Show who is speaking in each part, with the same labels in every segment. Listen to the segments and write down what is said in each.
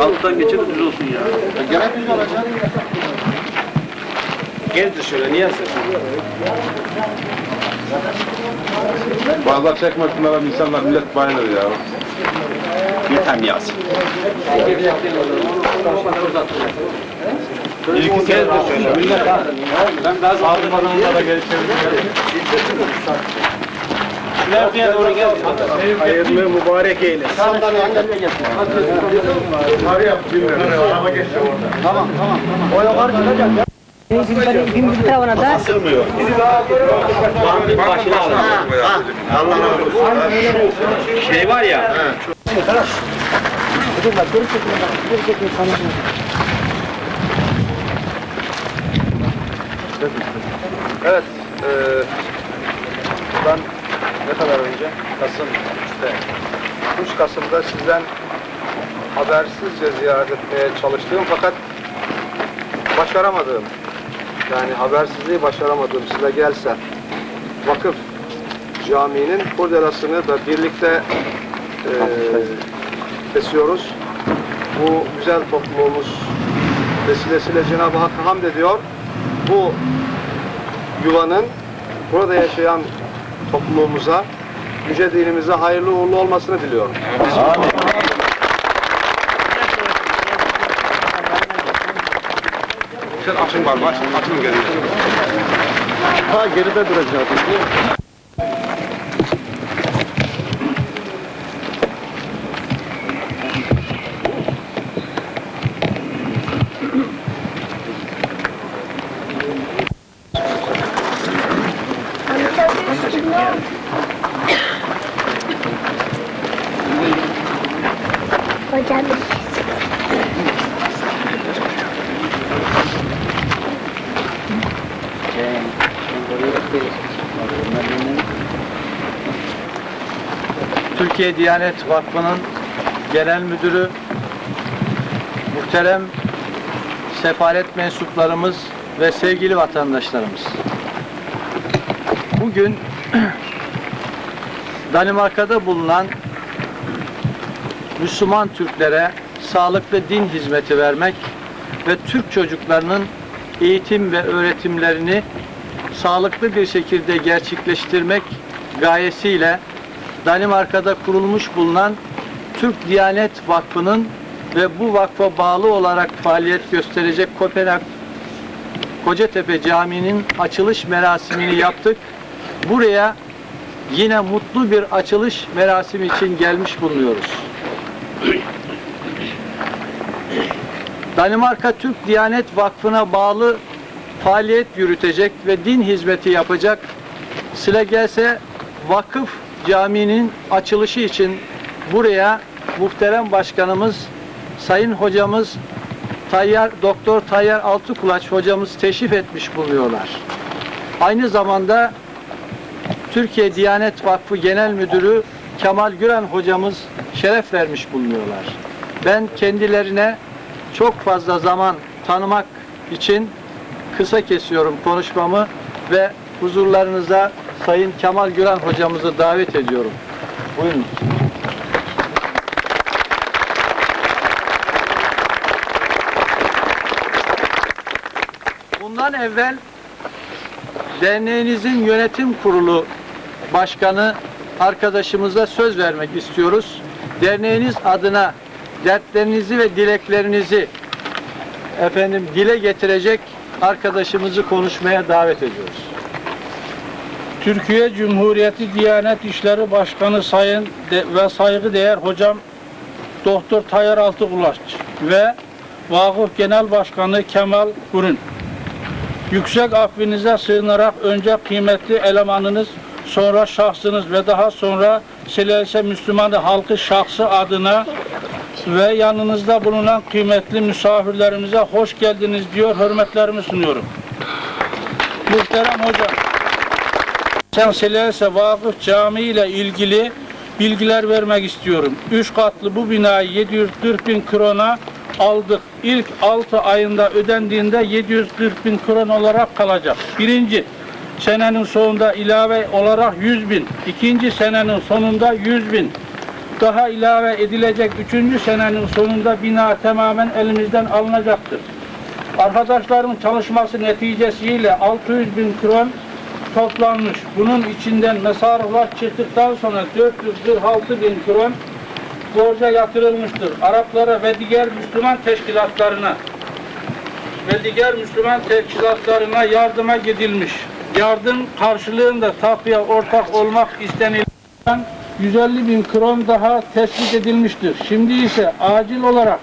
Speaker 1: Alttan geçer düz olsun ya.
Speaker 2: Gene düz olacak.
Speaker 1: Gezdir şöyle niye sen?
Speaker 2: Fazla çekmesinler insanlar millet bayılır ya.
Speaker 1: Yeter Yasin. Gezdir şöyle. Millet ha. Ben daha sağlıklarına da çevireceğim. Şuraya doğru gel. Hayırlı mübarek eylesin.
Speaker 2: Sandalye annemle getir. Var ya bilmiyorum. Araba geçti orada.
Speaker 3: Bin bir tarafına da
Speaker 1: Sığmıyor. Bandın başına al.
Speaker 2: Allah razı olsun.
Speaker 1: Şey var ya.
Speaker 2: Evet. eee ben ne kadar önce? Kasım işte 3 Kasım'da sizden habersizce ziyaret etmeye çalıştığım fakat başaramadığım yani habersizliği başaramadığım size gelse vakıf caminin kurdelasını da birlikte eee kesiyoruz. Bu güzel topluluğumuz vesilesiyle Cenab-ı Hakk'a hamd ediyor. Bu yuvanın burada yaşayan topluluğumuza, yüce dinimize hayırlı uğurlu olmasını diliyorum. Sen açın var, açın, açın geliyor. Ha geride duracak.
Speaker 3: hocam
Speaker 4: Türkiye Diyanet Vakfı'nın genel müdürü, muhterem sefaret mensuplarımız ve sevgili vatandaşlarımız. Bugün Danimarka'da bulunan Müslüman Türklere sağlıklı din hizmeti vermek ve Türk çocuklarının eğitim ve öğretimlerini sağlıklı bir şekilde gerçekleştirmek gayesiyle Danimarka'da kurulmuş bulunan Türk Diyanet Vakfı'nın ve bu vakfa bağlı olarak faaliyet gösterecek Kopenhag Kocatepe Camii'nin açılış merasimini yaptık. Buraya yine mutlu bir açılış merasimi için gelmiş bulunuyoruz. Danimarka Türk Diyanet Vakfı'na bağlı faaliyet yürütecek ve din hizmeti yapacak. Sıra gelse vakıf caminin açılışı için buraya muhterem başkanımız, sayın hocamız Tayyar, Doktor Tayyar Altıkulaç hocamız teşrif etmiş bulunuyorlar. Aynı zamanda Türkiye Diyanet Vakfı Genel Müdürü Kemal Güren hocamız şeref vermiş bulunuyorlar. Ben kendilerine çok fazla zaman tanımak için kısa kesiyorum konuşmamı ve huzurlarınıza Sayın Kemal Güren hocamızı davet ediyorum. Buyurun. Bundan evvel derneğinizin yönetim kurulu başkanı arkadaşımıza söz vermek istiyoruz. Derneğiniz adına dertlerinizi ve dileklerinizi efendim dile getirecek arkadaşımızı konuşmaya davet ediyoruz.
Speaker 5: Türkiye Cumhuriyeti Diyanet İşleri Başkanı Sayın de- ve saygıdeğer hocam Doktor Tayyar Altıkulaç ve Vakıf Genel Başkanı Kemal Gurun. Yüksek affinize sığınarak önce kıymetli elemanınız, sonra şahsınız ve daha sonra Silelse Müslümanı halkı şahsı adına ve yanınızda bulunan kıymetli misafirlerimize hoş geldiniz diyor, hürmetlerimi sunuyorum. Muhterem hocam, Şemsiyelse Vakıf Camii ile ilgili bilgiler vermek istiyorum. Üç katlı bu binayı 740 bin krona aldık. İlk 6 ayında ödendiğinde 740 bin kron olarak kalacak. Birinci, senenin sonunda ilave olarak 100 bin, ikinci senenin sonunda 100 bin, daha ilave edilecek üçüncü senenin sonunda bina tamamen elimizden alınacaktır. Arkadaşlarımın çalışması neticesiyle 600 bin kron toplanmış. Bunun içinden mesarifler çıktıktan sonra 446 bin kron borca yatırılmıştır. Araplara ve diğer Müslüman teşkilatlarına ve diğer Müslüman teşkilatlarına yardıma gidilmiş. Yardım karşılığında tapıya ortak olmak istenilen 150 bin kron daha tespit edilmiştir. Şimdi ise acil olarak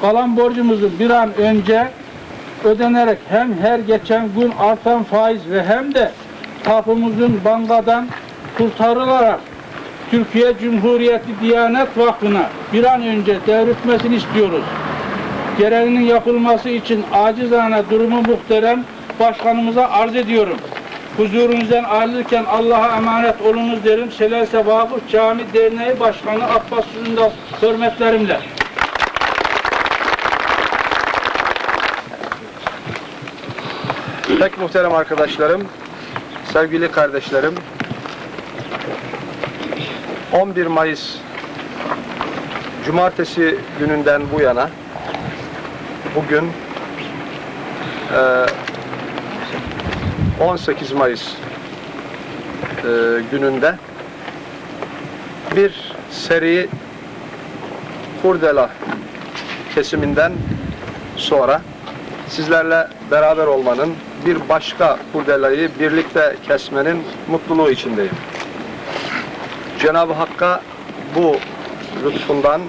Speaker 5: kalan borcumuzun bir an önce ödenerek hem her geçen gün artan faiz ve hem de tapımızın bankadan kurtarılarak Türkiye Cumhuriyeti Diyanet Vakfı'na bir an önce devretmesini istiyoruz. Gereğinin yapılması için acizane durumu muhterem başkanımıza arz ediyorum. Huzurunuzdan ayrılırken Allah'a emanet olunuz derim. Selelse Vakıf Cami Derneği Başkanı Abbas Süründal hürmetlerimle.
Speaker 6: Pek muhterem arkadaşlarım, sevgili kardeşlerim, 11 Mayıs Cumartesi gününden bu yana bugün eee, 18 Mayıs eee, gününde bir seri kurdela kesiminden sonra sizlerle beraber olmanın, bir başka kurdelayı birlikte kesmenin mutluluğu içindeyim. Cenab-ı Hakk'a bu lütfundan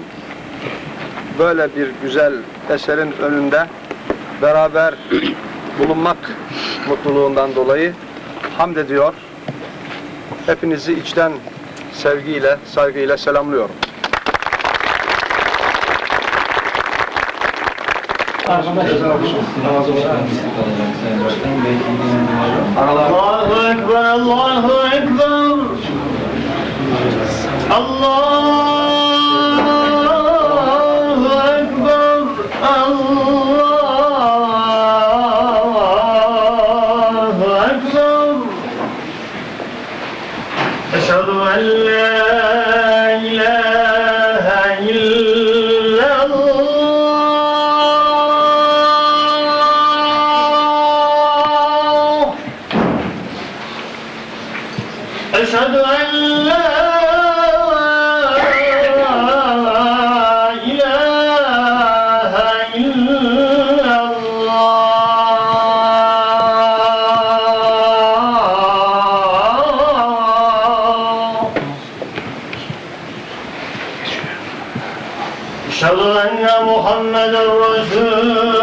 Speaker 6: böyle bir güzel eserin önünde beraber bulunmak mutluluğundan dolayı hamd ediyor. Hepinizi içten sevgiyle, saygıyla selamlıyorum.
Speaker 2: Allahu Ekber, Allahu Ekber. Allahu أشهد أن لا إله إلا الله أشهد أن محمد رسول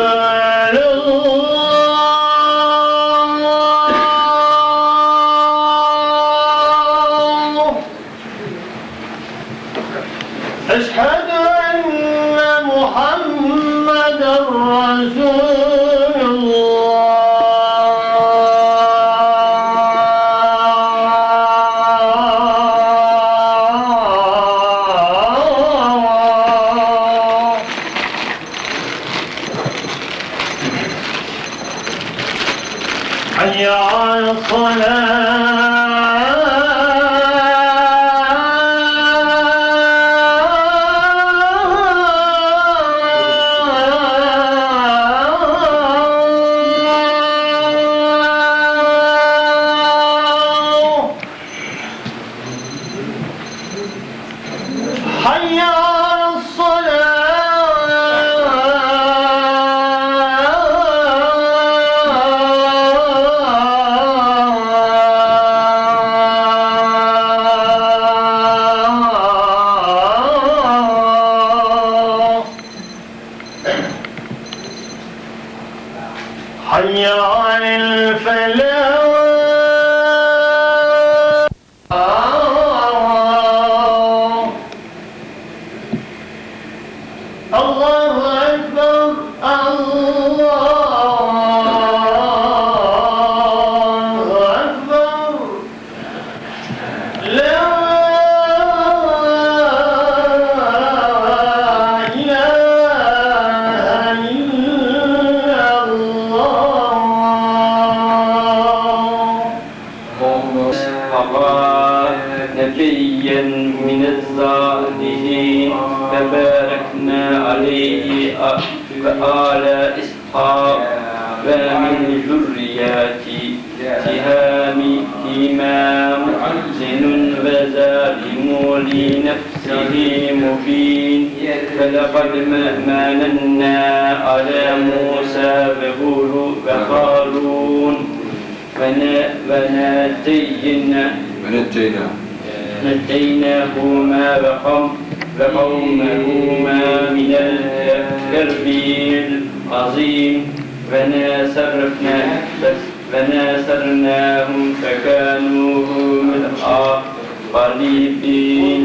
Speaker 7: من الصالحين فباركنا عليه وآل إسحاق ومن ذريات تهام إمام محسن وظالم لنفسه مبين. فلقد مننا على موسى وهارون وناتينا نجيناهما وقوم وقومهما من الكرب العظيم. وناصرنا فكانوا هم الغالبين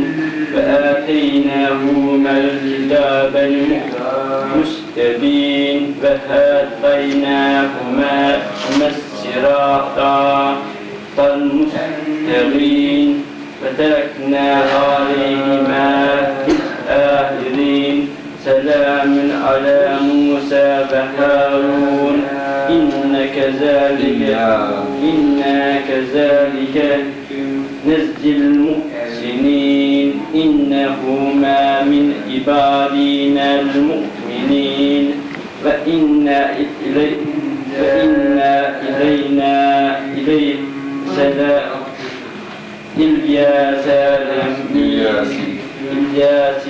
Speaker 7: فآتيناهما الكتاب المستبين. وهديناهما الصراط المستقيم. فتركنا عليهما في الآخرين سلام على موسى وهارون. إن كذلك إنا كذلك نزل المحسنين. إنهما من عبادنا المؤمنين. وإن إلي وإن إلياس إلياس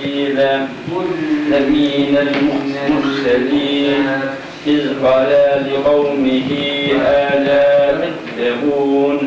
Speaker 7: لمن المرسلين. إذ قال لقومه ألا تتقون